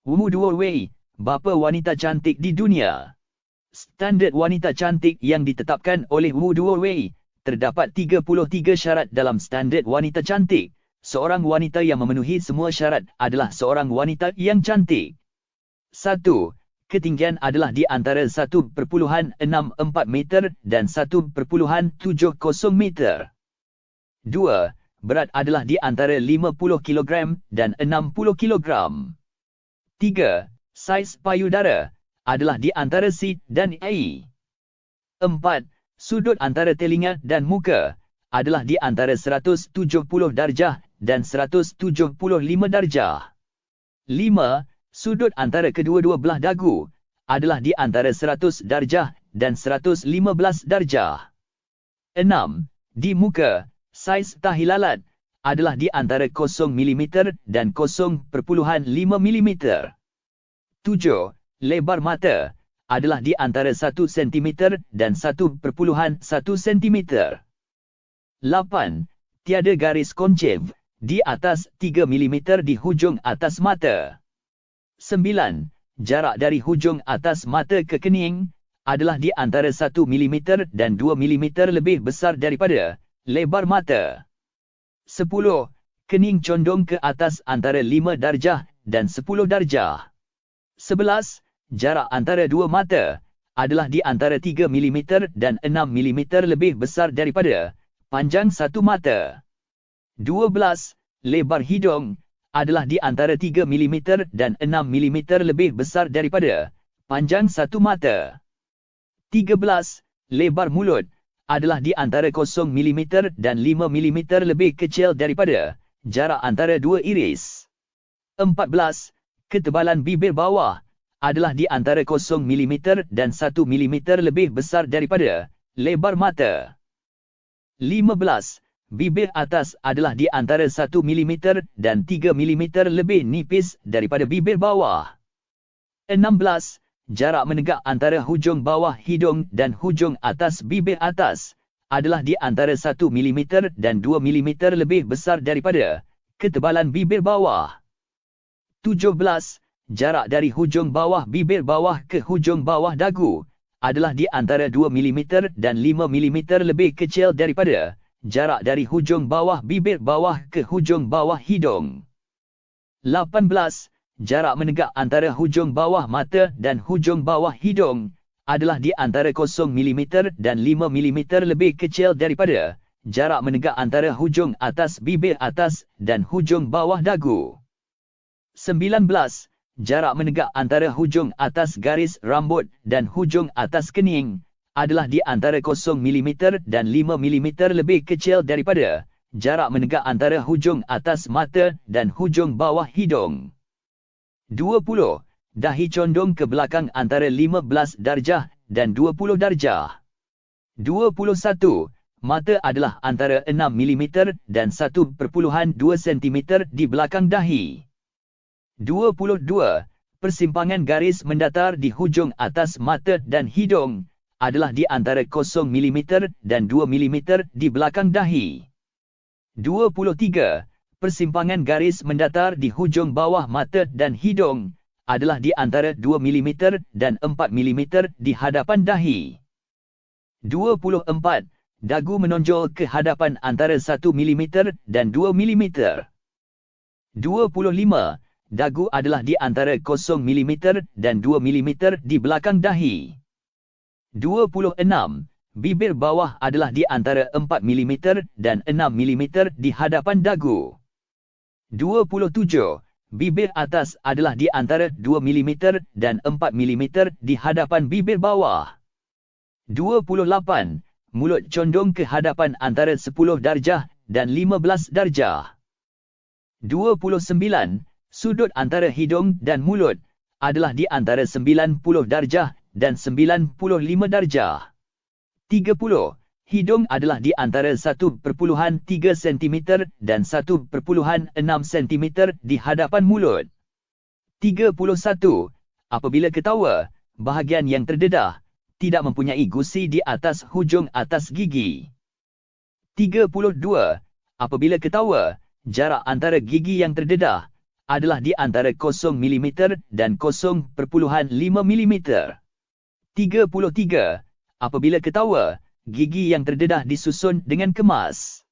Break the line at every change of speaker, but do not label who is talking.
Wu Duowei, bapa wanita cantik di dunia. Standard wanita cantik yang ditetapkan oleh Wu Duowei, terdapat 33 syarat dalam standard wanita cantik. Seorang wanita yang memenuhi semua syarat adalah seorang wanita yang cantik. 1. Ketinggian adalah di antara 1.64 meter dan 1.70 meter. 2. Berat adalah di antara 50 kg dan 60 kg. 3. Saiz payudara adalah di antara C dan A. 4. Sudut antara telinga dan muka adalah di antara 170 darjah dan 175 darjah. 5. Sudut antara kedua-dua belah dagu adalah di antara 100 darjah dan 115 darjah. 6. Di muka, saiz tahi lalat adalah di antara 0 mm dan 0.5 mm. 7. Lebar mata adalah di antara 1 cm dan 1.1 cm. 8. Tiada garis koncav di atas 3 mm di hujung atas mata. 9. Jarak dari hujung atas mata ke kening adalah di antara 1 mm dan 2 mm lebih besar daripada lebar mata. 10. Kening condong ke atas antara 5 darjah dan 10 darjah. 11. Jarak antara dua mata adalah di antara 3 mm dan 6 mm lebih besar daripada panjang satu mata. 12. Lebar hidung adalah di antara 3 mm dan 6 mm lebih besar daripada panjang satu mata. 13. Lebar mulut adalah di antara 0 mm dan 5 mm lebih kecil daripada jarak antara dua iris. 14. Ketebalan bibir bawah adalah di antara 0 mm dan 1 mm lebih besar daripada lebar mata. 15. Bibir atas adalah di antara 1 mm dan 3 mm lebih nipis daripada bibir bawah. 16 jarak menegak antara hujung bawah hidung dan hujung atas bibir atas adalah di antara 1 mm dan 2 mm lebih besar daripada ketebalan bibir bawah. 17. Jarak dari hujung bawah bibir bawah ke hujung bawah dagu adalah di antara 2 mm dan 5 mm lebih kecil daripada jarak dari hujung bawah bibir bawah ke hujung bawah hidung. 18 jarak menegak antara hujung bawah mata dan hujung bawah hidung adalah di antara 0 mm dan 5 mm lebih kecil daripada jarak menegak antara hujung atas bibir atas dan hujung bawah dagu. 19. Jarak menegak antara hujung atas garis rambut dan hujung atas kening adalah di antara 0 mm dan 5 mm lebih kecil daripada jarak menegak antara hujung atas mata dan hujung bawah hidung. 20. Dahi condong ke belakang antara 15 darjah dan 20 darjah. 21. Mata adalah antara 6 mm dan 1.2 cm di belakang dahi. 22. Persimpangan garis mendatar di hujung atas mata dan hidung adalah di antara 0 mm dan 2 mm di belakang dahi. 23 persimpangan garis mendatar di hujung bawah mata dan hidung adalah di antara 2 mm dan 4 mm di hadapan dahi. 24. Dagu menonjol ke hadapan antara 1 mm dan 2 mm. 25. Dagu adalah di antara 0 mm dan 2 mm di belakang dahi. 26 bibir bawah adalah di antara 4 mm dan 6 mm di hadapan dagu. 27. Bibir atas adalah di antara 2 mm dan 4 mm di hadapan bibir bawah. 28. Mulut condong ke hadapan antara 10 darjah dan 15 darjah. 29. Sudut antara hidung dan mulut adalah di antara 90 darjah dan 95 darjah. 30 hidung adalah di antara 1.3 cm dan 1.6 cm di hadapan mulut. 31. Apabila ketawa, bahagian yang terdedah tidak mempunyai gusi di atas hujung atas gigi. 32. Apabila ketawa, jarak antara gigi yang terdedah adalah di antara 0 mm dan 0.5 mm. 33. Apabila ketawa, gigi yang terdedah disusun dengan kemas.